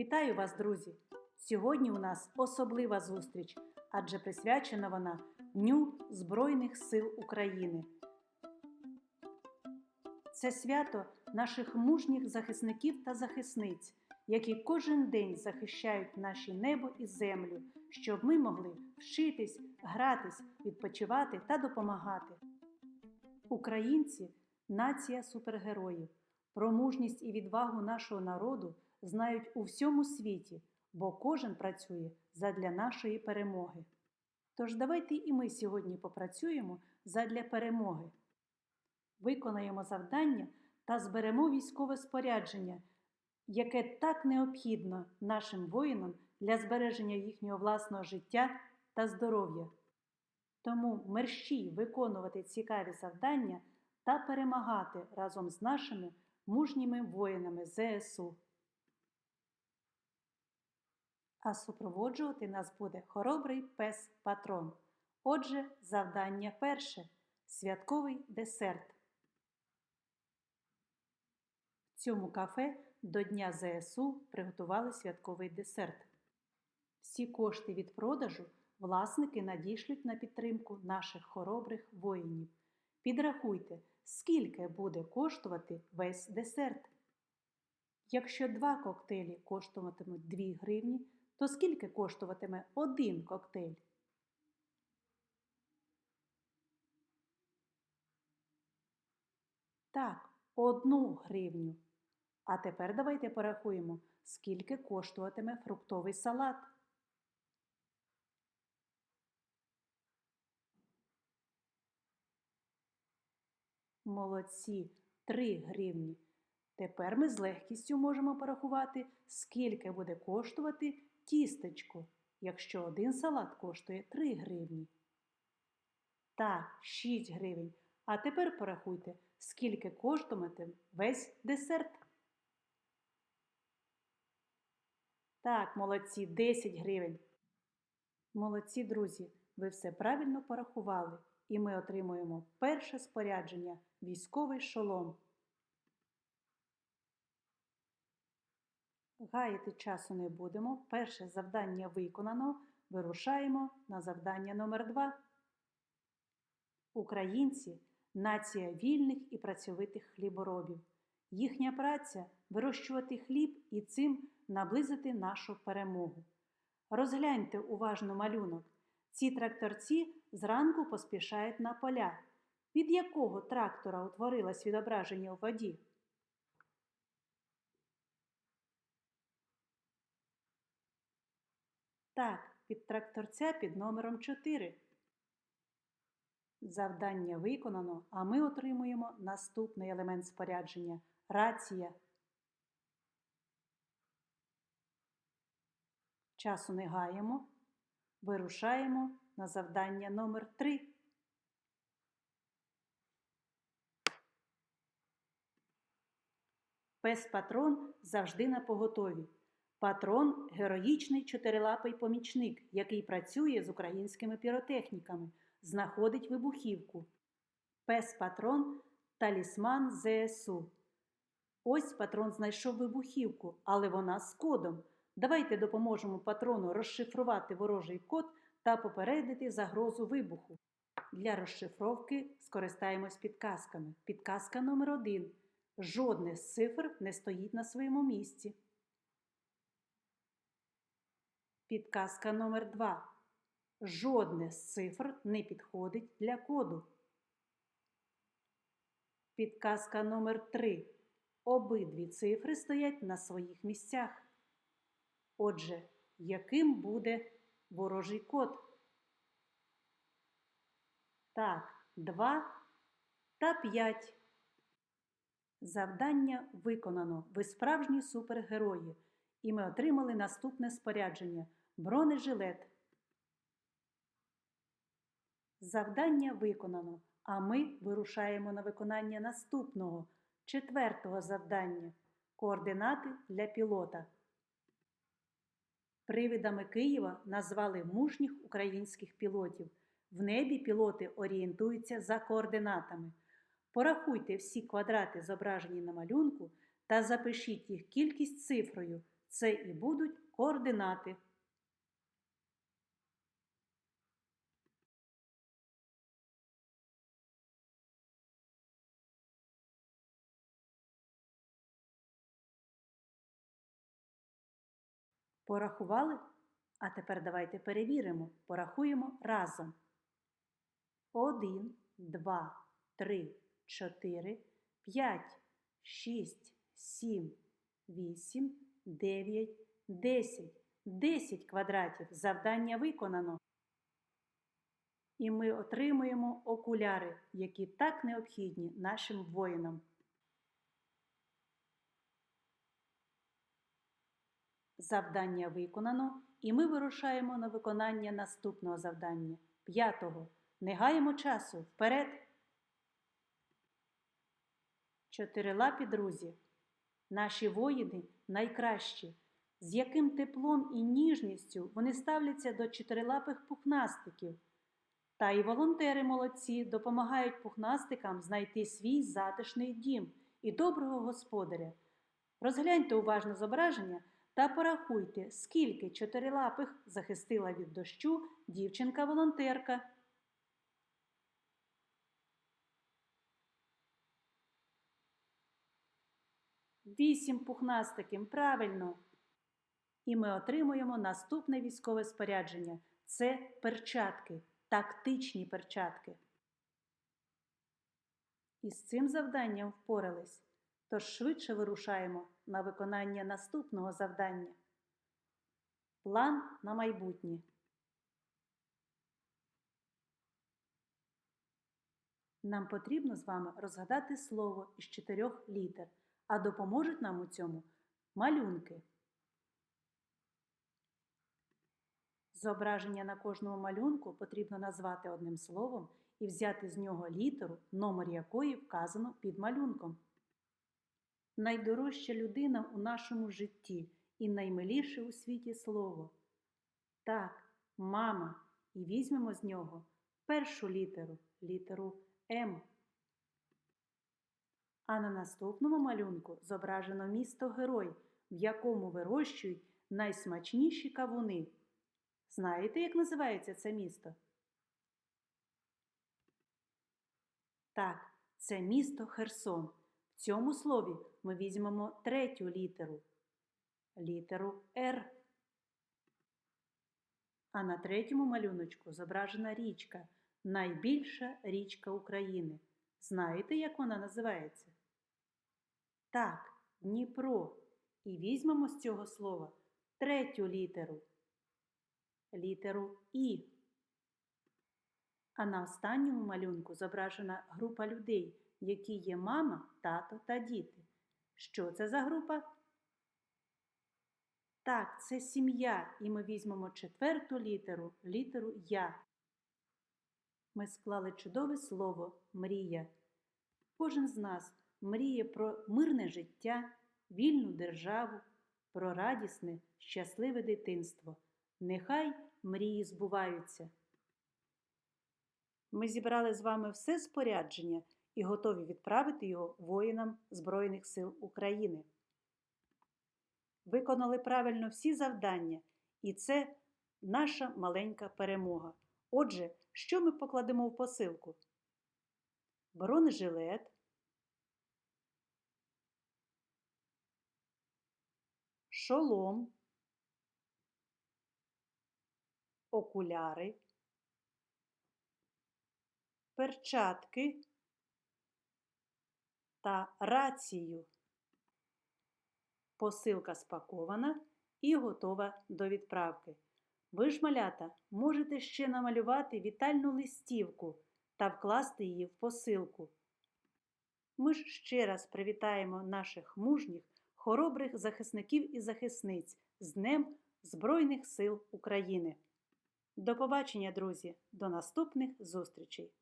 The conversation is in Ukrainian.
Вітаю вас, друзі! Сьогодні у нас особлива зустріч, адже присвячена вона Дню Збройних сил України. Це свято наших мужніх захисників та захисниць, які кожен день захищають наші небо і землю, щоб ми могли вчитись, гратись, відпочивати та допомагати. Українці нація супергероїв. Про мужність і відвагу нашого народу знають у всьому світі, бо кожен працює задля нашої перемоги. Тож давайте і ми сьогодні попрацюємо задля перемоги. Виконаємо завдання та зберемо військове спорядження, яке так необхідно нашим воїнам для збереження їхнього власного життя та здоров'я. Тому мерщій виконувати цікаві завдання та перемагати разом з нашими мужніми воїнами ЗСУ. А супроводжувати нас буде хоробрий пес патрон. Отже, завдання перше святковий десерт. В цьому кафе до Дня ЗСУ приготували святковий десерт. Всі кошти від продажу власники надішлють на підтримку наших хоробрих воїнів. Підрахуйте, скільки буде коштувати весь десерт. Якщо два коктейлі коштуватимуть 2 гривні, то скільки коштуватиме один коктейль? Так, одну гривню. А тепер давайте порахуємо, скільки коштуватиме фруктовий салат. Молодці, 3 гривні. Тепер ми з легкістю можемо порахувати, скільки буде коштувати тістечко, якщо один салат коштує 3 гривні. Так, 6 гривень. А тепер порахуйте, скільки коштуватиме весь десерт. Так, молодці, 10 гривень. Молодці, друзі, ви все правильно порахували, і ми отримуємо перше спорядження військовий шолом. Гаяти часу не будемо. Перше завдання виконано. Вирушаємо на завдання номер 2 Українці нація вільних і працьовитих хліборобів. Їхня праця вирощувати хліб і цим наблизити нашу перемогу. Розгляньте уважно малюнок. Ці тракторці зранку поспішають на поля. Від якого трактора утворилось відображення у воді? Так, від тракторця під номером 4. Завдання виконано, а ми отримуємо наступний елемент спорядження рація. Часу не гаємо. Вирушаємо на завдання номер 3. Пес патрон завжди на поготові. Патрон героїчний чотирилапий помічник, який працює з українськими піротехніками, знаходить вибухівку. Пес патрон талісман ЗСУ. Ось патрон знайшов вибухівку, але вона з кодом. Давайте допоможемо патрону розшифрувати ворожий код та попередити загрозу вибуху. Для розшифровки скористаємось підказками. Підказка номер 1 Жодне з цифр не стоїть на своєму місці. Підказка номер 2 Жодне з цифр не підходить для коду. Підказка номер 3 Обидві цифри стоять на своїх місцях. Отже, яким буде ворожий код? Так, 2 та 5. Завдання виконано. Ви справжні супергерої. І ми отримали наступне спорядження бронежилет. Завдання виконано, а ми вирушаємо на виконання наступного, четвертого завдання координати для пілота. Привидами Києва назвали мужніх українських пілотів. В небі пілоти орієнтуються за координатами. Порахуйте всі квадрати, зображені на малюнку, та запишіть їх кількість цифрою. Це і будуть координати. Порахували? А тепер давайте перевіримо. Порахуємо разом. Один, два, три, чотири, п'ять, шість, сім, вісім, дев'ять, десять. Десять квадратів. Завдання виконано. І ми отримуємо окуляри, які так необхідні нашим воїнам. Завдання виконано, і ми вирушаємо на виконання наступного завдання п'ятого. Не гаємо часу. Вперед! Чотирилапі друзі, наші воїни найкращі, з яким теплом і ніжністю вони ставляться до чотирилапих пухнастиків. Та й волонтери молодці допомагають пухнастикам знайти свій затишний дім і доброго господаря. Розгляньте уважно зображення та порахуйте, скільки чотирилапих захистила від дощу дівчинка-волонтерка. Вісім пухнастиків, правильно. І ми отримуємо наступне військове спорядження це перчатки, тактичні перчатки. І з цим завданням впорались, тож швидше вирушаємо на виконання наступного завдання. План на майбутнє. Нам потрібно з вами розгадати слово із чотирьох літер, а допоможуть нам у цьому малюнки. Зображення на кожному малюнку потрібно назвати одним словом і взяти з нього літеру, номер якої вказано під малюнком. Найдорожча людина у нашому житті і наймиліше у світі слово. Так, мама, і візьмемо з нього першу літеру, літеру М. А на наступному малюнку зображено місто Герой, в якому вирощують найсмачніші кавуни. Знаєте, як називається це місто? Так, це місто Херсон. Цьому слові ми візьмемо третю літеру літеру Р. А на третьому малюночку зображена річка, найбільша річка України. Знаєте, як вона називається? Так, Дніпро. І візьмемо з цього слова третю літеру літеру І. А на останньому малюнку зображена група людей, які є мама, тато та діти. Що це за група? Так, це сім'я, і ми візьмемо четверту літеру, літеру Я. Ми склали чудове слово мрія. Кожен з нас мріє про мирне життя, вільну державу, про радісне, щасливе дитинство. Нехай мрії збуваються. Ми зібрали з вами все спорядження і готові відправити його воїнам Збройних сил України. Виконали правильно всі завдання, і це наша маленька перемога. Отже, що ми покладемо в посилку? Бронежилет, шолом, окуляри, перчатки та рацію. Посилка спакована і готова до відправки. Ви ж, малята, можете ще намалювати вітальну листівку та вкласти її в посилку. Ми ж ще раз привітаємо наших мужніх, хоробрих захисників і захисниць з Днем Збройних сил України. До побачення, друзі! До наступних зустрічей!